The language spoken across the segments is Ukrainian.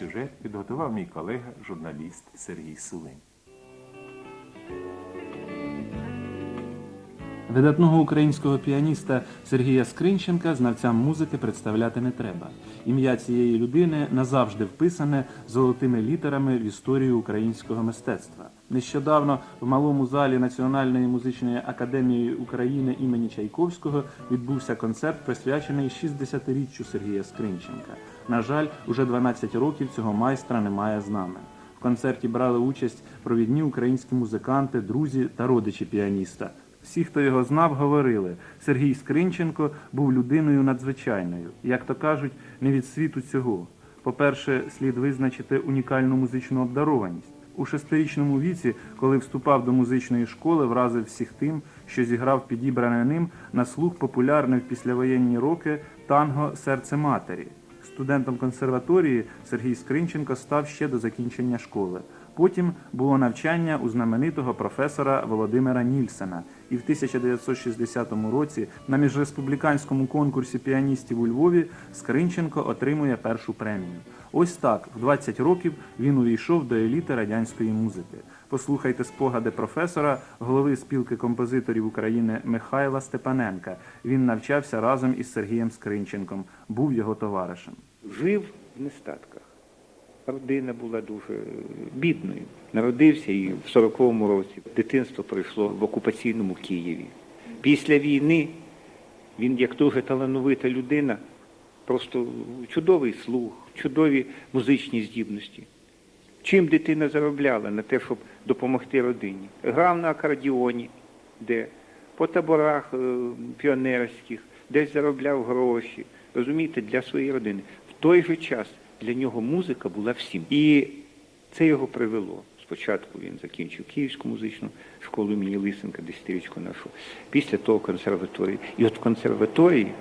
Сюжет підготував мій колега, журналіст Сергій Сулин. Видатного українського піаніста Сергія Скринченка знавцям музики представляти не треба. Ім'я цієї людини назавжди вписане золотими літерами в історію українського мистецтва. Нещодавно в малому залі Національної музичної академії України імені Чайковського відбувся концерт, присвячений 60-річчю Сергія Скринченка. На жаль, уже 12 років цього майстра немає з нами. В концерті брали участь провідні українські музиканти, друзі та родичі піаніста. Всі, хто його знав, говорили, Сергій Скринченко був людиною надзвичайною, як то кажуть, не від світу цього. По-перше, слід визначити унікальну музичну обдарованість. У шестирічному віці, коли вступав до музичної школи, вразив всіх тим, що зіграв підібране ним на слух популярне в післявоєнні роки танго Серце матері. Студентом консерваторії Сергій Скринченко став ще до закінчення школи. Потім було навчання у знаменитого професора Володимира Нільсена, і в 1960 році на міжреспубліканському конкурсі піаністів у Львові Скринченко отримує першу премію. Ось так, в 20 років він увійшов до еліти радянської музики. Послухайте спогади професора, голови спілки композиторів України Михайла Степаненка. Він навчався разом із Сергієм Скринченком, був його товаришем. жив в нестатках. Родина була дуже бідною. Народився і в 40-му році дитинство пройшло в окупаційному Києві. Після війни він, як дуже талановита людина, просто чудовий слух, чудові музичні здібності. Чим дитина заробляла на те, щоб допомогти родині? Грав на акордіоні, де по таборах е, піонерських, десь заробляв гроші, розумієте, для своєї родини. В той же час для нього музика була всім. І це його привело. Спочатку він закінчив Київську музичну школу імені Лисенка, десятирічку нашу, після того консерваторію. І от в консерваторії,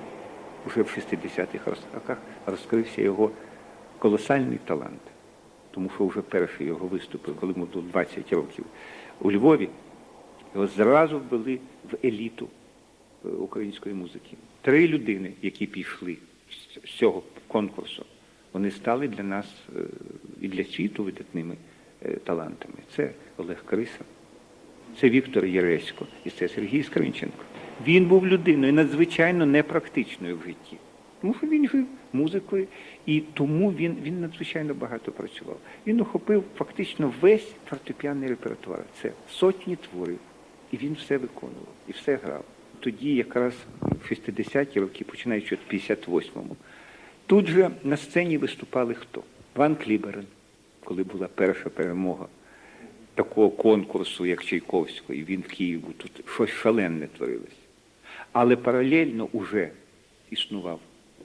вже в 60-х роках, розкрився його колосальний талант. Тому що вже перші його виступи, коли йому було 20 років у Львові, його зразу ввели в еліту е, української музики. Три людини, які пішли з- цього конкурсу, вони стали для нас е, і для світу видатними е, талантами. Це Олег Криса, це Віктор Єресько і це Сергій Скринченко. Він був людиною надзвичайно непрактичною в житті. Тому що він жив музикою, і тому він, він надзвичайно багато працював. Він охопив фактично весь фортепіанний репертуар. Це сотні творів. І він все виконував, і все грав. Тоді, якраз в 60-ті роки, починаючи від 58-му, тут же на сцені виступали хто? Ван Кліберен, коли була перша перемога такого конкурсу, як Чайковського, і він в Києві тут щось шаленне творилось. Але паралельно уже існував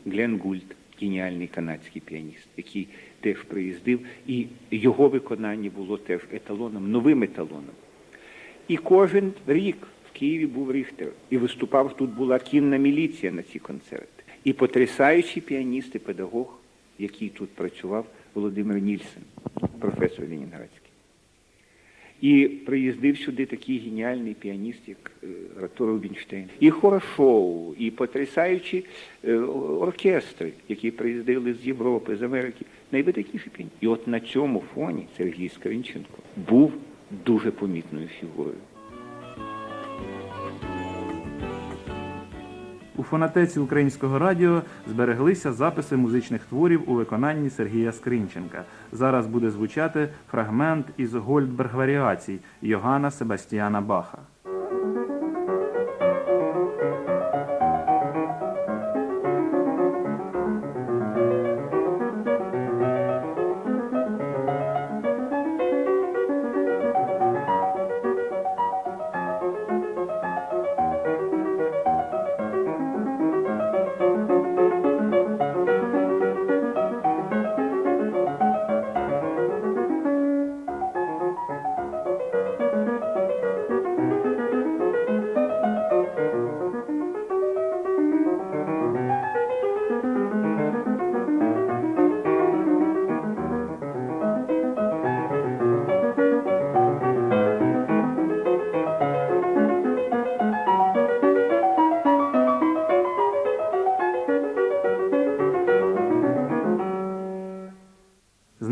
Глен Гульд, геніальний канадський піаніст, який теж приїздив, і його виконання було теж еталоном, новим еталоном. І кожен рік в Києві був Ріхтер, і виступав тут була кінна міліція на ці концерти. І потрясаючий піаніст і педагог, який тут працював, Володимир Нільсен, професор Ленінградський. І приїздив сюди такий геніальний піаніст, як Ратур Артур Рубінштейн. І хорошоу, і потрясаючі е, оркестри, які приїздили з Європи, з Америки. Найвидатніші піаністи. І от на цьому фоні Сергій Скринченко був дуже помітною фігурою. Фонотеці українського радіо збереглися записи музичних творів у виконанні Сергія Скринченка. Зараз буде звучати фрагмент із Гольдберг варіацій Йоганна Себастьяна Баха.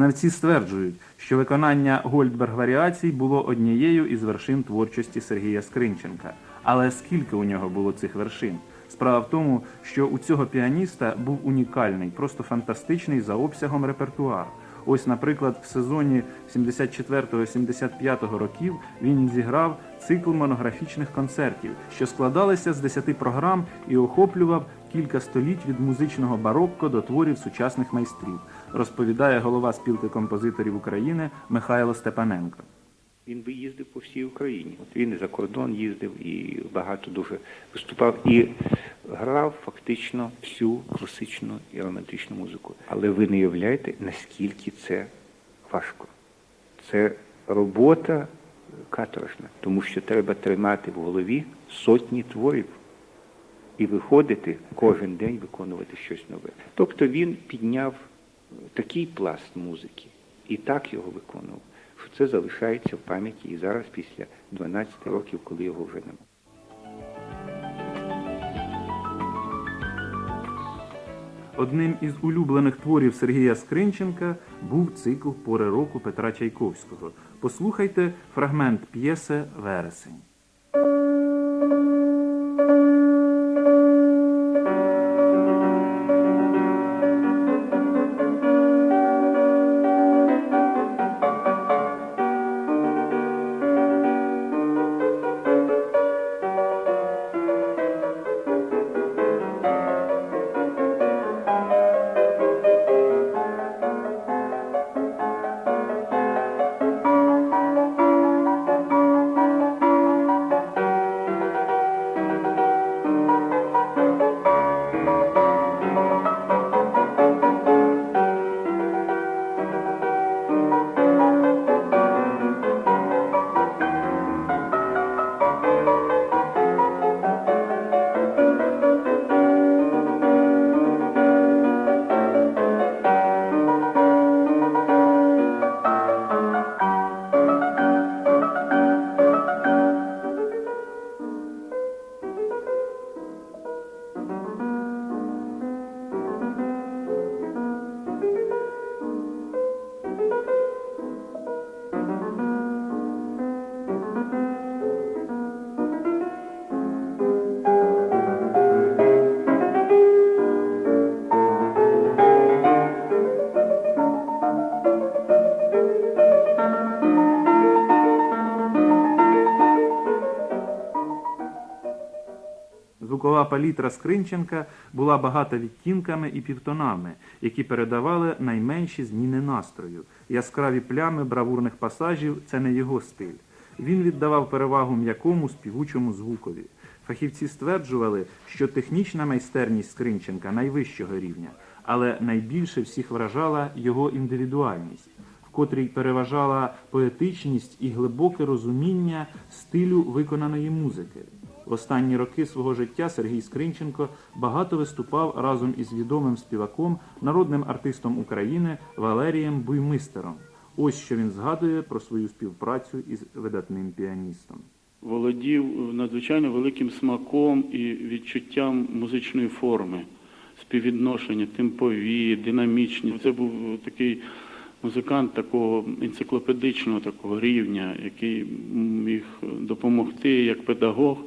Знавці стверджують, що виконання Гольдберг варіацій було однією із вершин творчості Сергія Скринченка. Але скільки у нього було цих вершин? Справа в тому, що у цього піаніста був унікальний, просто фантастичний за обсягом репертуар. Ось, наприклад, в сезоні 74-75 років він зіграв цикл монографічних концертів, що складалися з 10 програм і охоплював кілька століть від музичного барокко до творів сучасних майстрів, розповідає голова спілки композиторів України Михайло Степаненко. Він виїздив по всій Україні. От він і за кордон їздив, і багато дуже виступав і грав фактично всю класичну і романтичну музику. Але ви не уявляєте, наскільки це важко. Це робота каторжна, тому що треба тримати в голові сотні творів і виходити кожен день виконувати щось нове. Тобто він підняв такий пласт музики і так його виконував, що це залишається в пам'яті і зараз після 12 років, коли його вже немає. Одним із улюблених творів Сергія Скринченка був цикл Пори року Петра Чайковського. Послухайте фрагмент п'єси Вересень. Звукова палітра Скринченка була багата відтінками і півтонами, які передавали найменші зміни настрою. Яскраві плями бравурних пасажів це не його стиль. Він віддавав перевагу м'якому співучому звукові. Фахівці стверджували, що технічна майстерність Скринченка найвищого рівня, але найбільше всіх вражала його індивідуальність, в котрій переважала поетичність і глибоке розуміння стилю виконаної музики. В останні роки свого життя Сергій Скринченко багато виступав разом із відомим співаком, народним артистом України Валерієм Буймистером. Ось що він згадує про свою співпрацю із видатним піаністом. володів надзвичайно великим смаком і відчуттям музичної форми, співвідношення, темпові, динамічні. Це був такий музикант такого енциклопедичного такого рівня, який міг допомогти як педагог.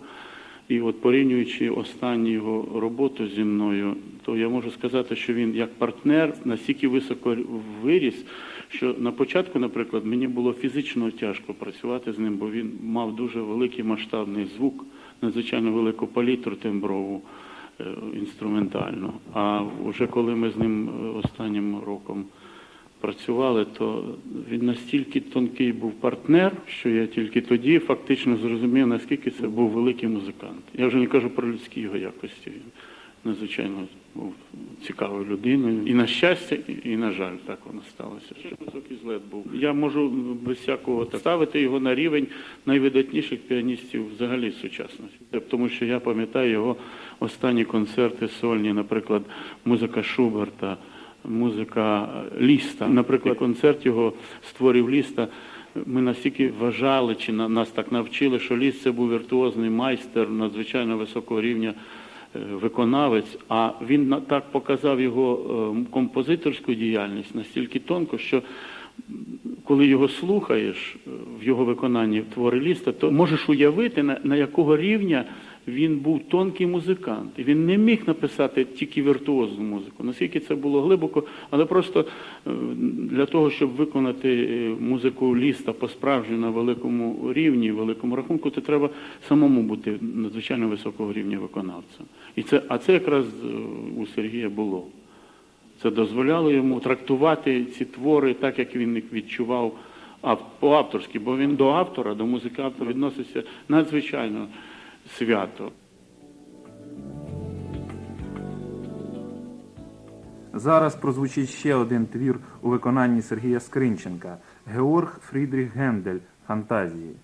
І от порівнюючи останню його роботу зі мною, то я можу сказати, що він як партнер настільки високо виріс, що на початку, наприклад, мені було фізично тяжко працювати з ним, бо він мав дуже великий масштабний звук, надзвичайно велику палітру темброву е, інструментальну. А вже коли ми з ним е, останнім роком працювали, то він настільки тонкий був партнер, що я тільки тоді фактично зрозумів, наскільки це був великий музикант. Я вже не кажу про людські його якості. Він надзвичайно був цікавою людиною. І на щастя, і- на жаль, так воно сталося. Ще високий злет був. Я можу без всякого ставити його на рівень найвидатніших піаністів взагалі сучасності. Тому що я пам'ятаю його останні концерти сольні, наприклад, музика Шуберта музика Ліста. Наприклад, концерт його створів Ліста. Ми настільки вважали, чи на- нас так навчили, що Ліст це був віртуозний майстер надзвичайно високого рівня е, виконавець, а він так показав його е, композиторську діяльність настільки тонко, що коли його слухаєш е, в його виконанні твори ліста, то можеш уявити, на, на якого рівня він був тонкий музикант. І він не міг написати тільки віртуозну музику. Наскільки це було глибоко, але просто е, для того, щоб виконати е, музику ліста по-справжньому на великому рівні, великому рахунку, то треба самому бути надзвичайно високого рівня виконавцем. І це, а це якраз е, у Сергія було. Це дозволяло йому трактувати ці твори так, як він їх відчував по-авторськи, бо він до автора, до музики автора відносився надзвичайно свято. Зараз прозвучить ще один твір у виконанні Сергія Скринченка Георг Фрідріх Гендель Фантазії.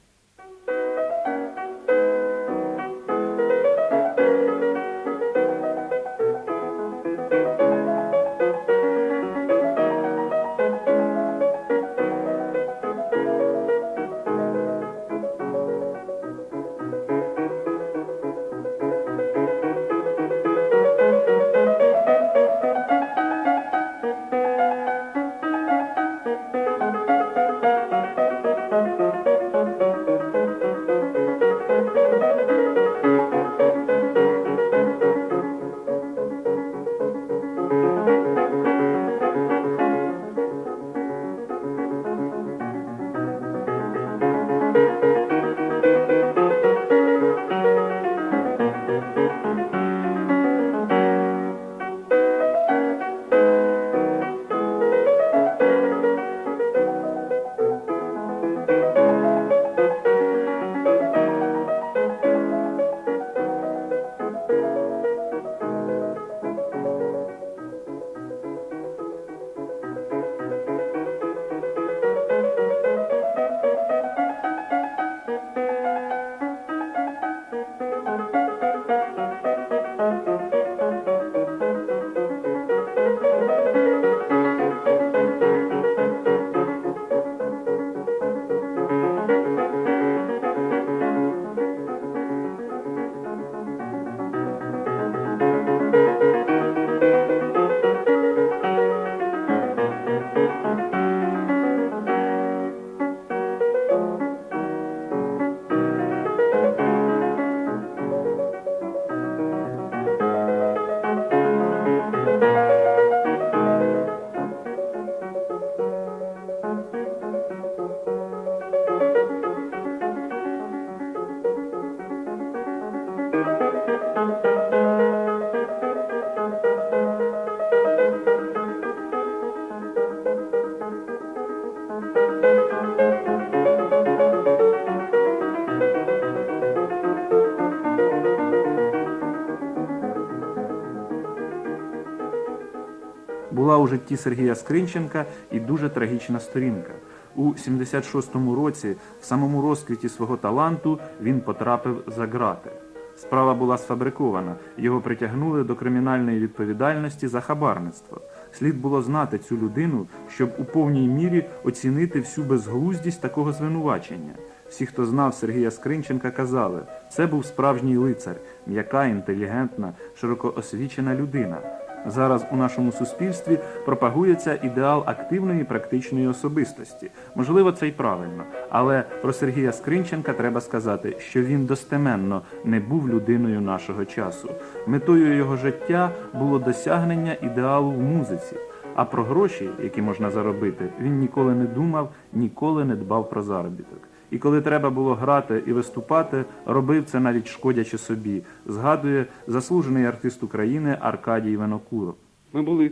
У житті Сергія Скринченка і дуже трагічна сторінка. У 76-му році, в самому розквіті свого таланту, він потрапив за грати. Справа була сфабрикована, його притягнули до кримінальної відповідальності за хабарництво. Слід було знати цю людину, щоб у повній мірі оцінити всю безглуздість такого звинувачення. Всі, хто знав Сергія Скринченка, казали, це був справжній лицар, м'яка, інтелігентна, широко освічена людина. Зараз у нашому суспільстві пропагується ідеал активної практичної особистості. Можливо, це й правильно, але про Сергія Скринченка треба сказати, що він достеменно не був людиною нашого часу. Метою його життя було досягнення ідеалу в музиці. А про гроші, які можна заробити, він ніколи не думав, ніколи не дбав про заробіток. І коли треба було грати і виступати, робив це навіть шкодячи собі, згадує заслужений артист України Аркадій Венокуров. Ми були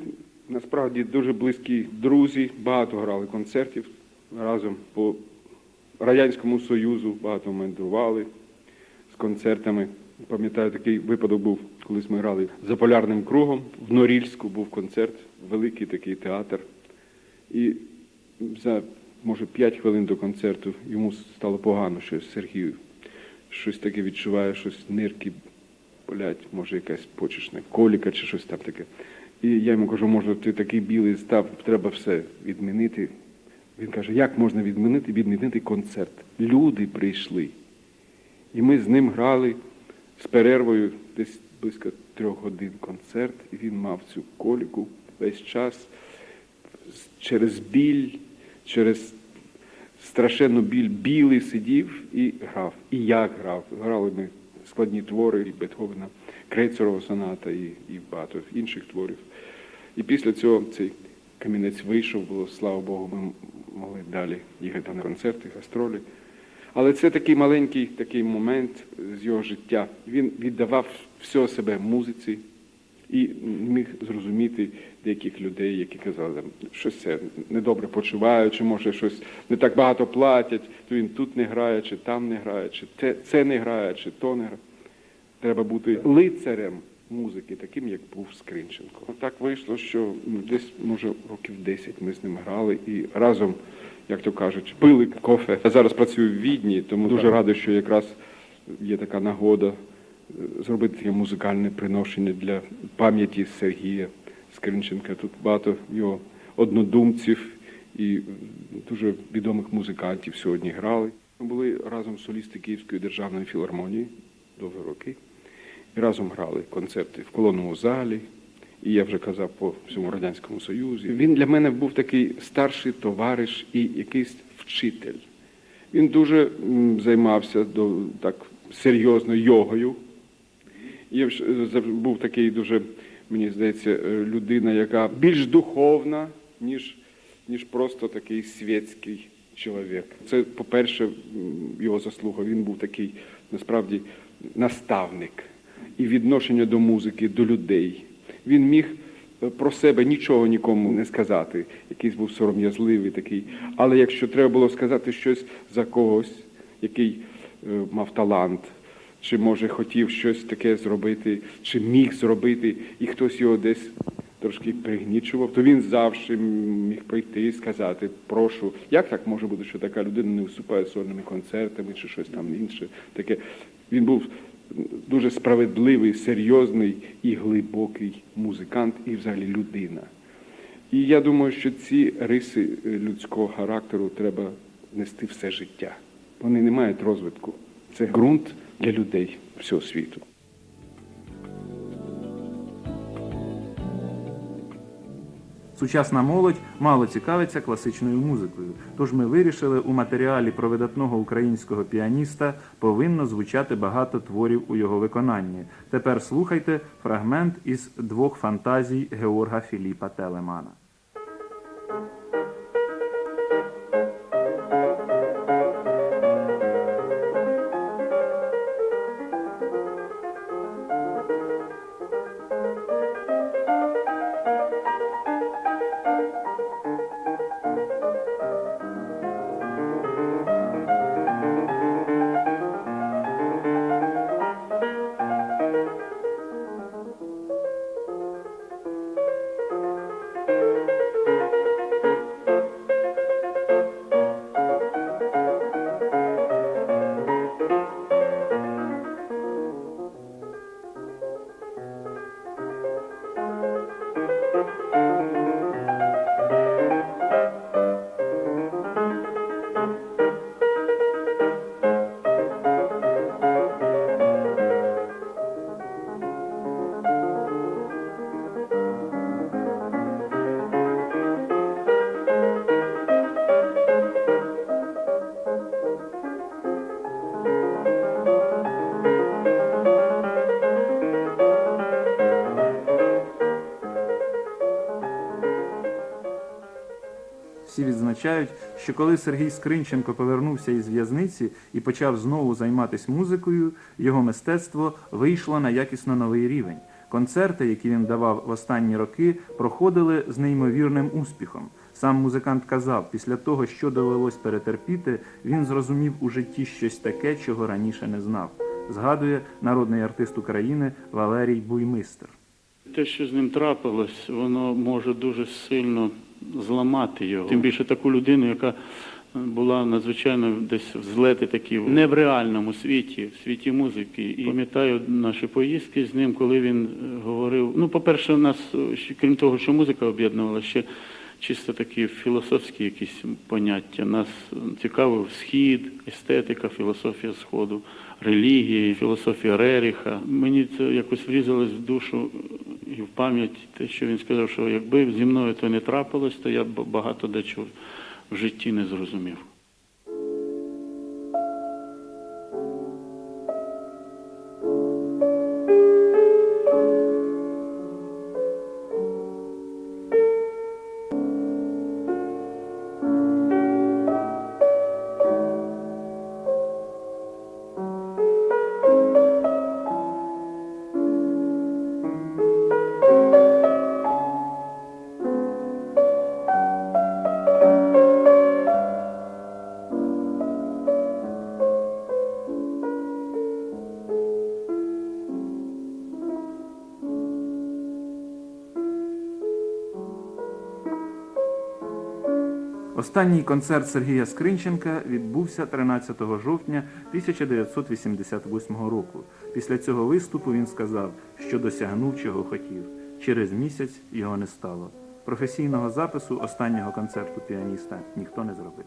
насправді дуже близькі друзі, багато грали концертів разом по Радянському Союзу, багато мандрували з концертами. Пам'ятаю, такий випадок був, колись ми грали за полярним кругом. В Норільську був концерт, великий такий театр. І за, може, 5 хвилин до концерту йому стало погано щось Сергію. Щось таке відчуває, щось нирки болять, може якась почечна коліка чи щось там таке. І я йому кажу, може, ти такий білий став, треба все відмінити. Він каже, як можна відмінити, відмінити концерт? Люди прийшли. І ми з ним грали з перервою десь близько трьох годин концерт, і він мав цю коліку весь час через біль, через страшенну біль білий сидів і грав. І як грав. Грали ми складні твори і Бетховена, Крейцерова соната і, і багато інших творів. І після цього цей камінець вийшов, було, слава Богу, ми могли далі їхати на концерти, гастролі. Але це такий маленький такий момент з його життя. Він віддавав всього себе музиці і міг зрозуміти деяких людей, які казали, щось це недобре почувають, чи може щось не так багато платять, то він тут не грає, чи там не грає, чи те, це не грає, чи то не грає. Треба бути лицарем музики, таким, як був Скринченко. Так вийшло, що десь, може, років 10 ми з ним грали і разом, як то кажуть, пили кофе. Я зараз працюю в Відні, тому дуже радий, що якраз є така нагода зробити таке музикальне приношення для пам'яті Сергія Скринченка. Тут багато його однодумців і дуже відомих музикантів сьогодні грали. Ми були разом солісти Київської державної філармонії довгі роки. І разом грали концерти в колонному залі, і я вже казав по всьому Радянському Союзі. Він для мене був такий старший товариш і якийсь вчитель. Він дуже займався до, так серйозно йогою. Я е, був такий дуже, мені здається, е, людина, яка більш духовна, ніж, ніж просто такий світський чоловік. Це, по-перше, його заслуга. Він був такий насправді наставник і відношення до музики, до людей. Він міг е, про себе нічого нікому не сказати, якийсь був сором'язливий такий. Але якщо треба було сказати щось за когось, який мав талант, чи може хотів щось таке зробити, чи міг зробити, і хтось його десь трошки пригнічував, то він завжди міг прийти і сказати, прошу, як так може бути, що така людина не виступає сольними концертами чи щось там інше. Таке. Він був дуже справедливий, серйозний і глибокий музикант, і взагалі людина. І я думаю, що ці риси е, людського характеру треба нести все життя. Вони не мають розвитку. Це ґрунт для людей всього світу. Сучасна молодь мало цікавиться класичною музикою, тож ми вирішили у матеріалі про видатного українського піаніста повинно звучати багато творів у його виконанні. Тепер слухайте фрагмент із двох фантазій Георга Філіпа Телемана. Всі відзначають, що коли Сергій Скринченко повернувся із в'язниці і почав знову займатися музикою, його мистецтво вийшло на якісно новий рівень. Концерти, які він давав в останні роки, проходили з неймовірним успіхом. Сам музикант казав, після того, що довелось перетерпіти, він зрозумів у житті щось таке, чого раніше не знав. Згадує народний артист України Валерій Буймистер. Те, що з ним трапилось, воно може дуже сильно зламати його. Тим більше таку людину, яка була надзвичайно десь взлети такі не в реальному світі, в світі музики. І пам'ятаю наші поїздки з ним, коли він е, говорив. Ну, по-перше, у нас, е, крім того, що музика об'єднувала, ще чисто такі філософські якісь поняття. Нас цікавив схід, естетика, філософія сходу, релігії, філософія Реріха. Мені це якось врізалось в душу і в пам'ять те, що він сказав, що якби зі мною то не трапилось, то я б багато дечого в житті не зрозумів. Останній концерт Сергія Скринченка відбувся 13 жовтня 1988 року. Після цього виступу він сказав, що досягнув чого хотів. Через місяць його не стало. Професійного запису останнього концерту піаніста ніхто не зробив.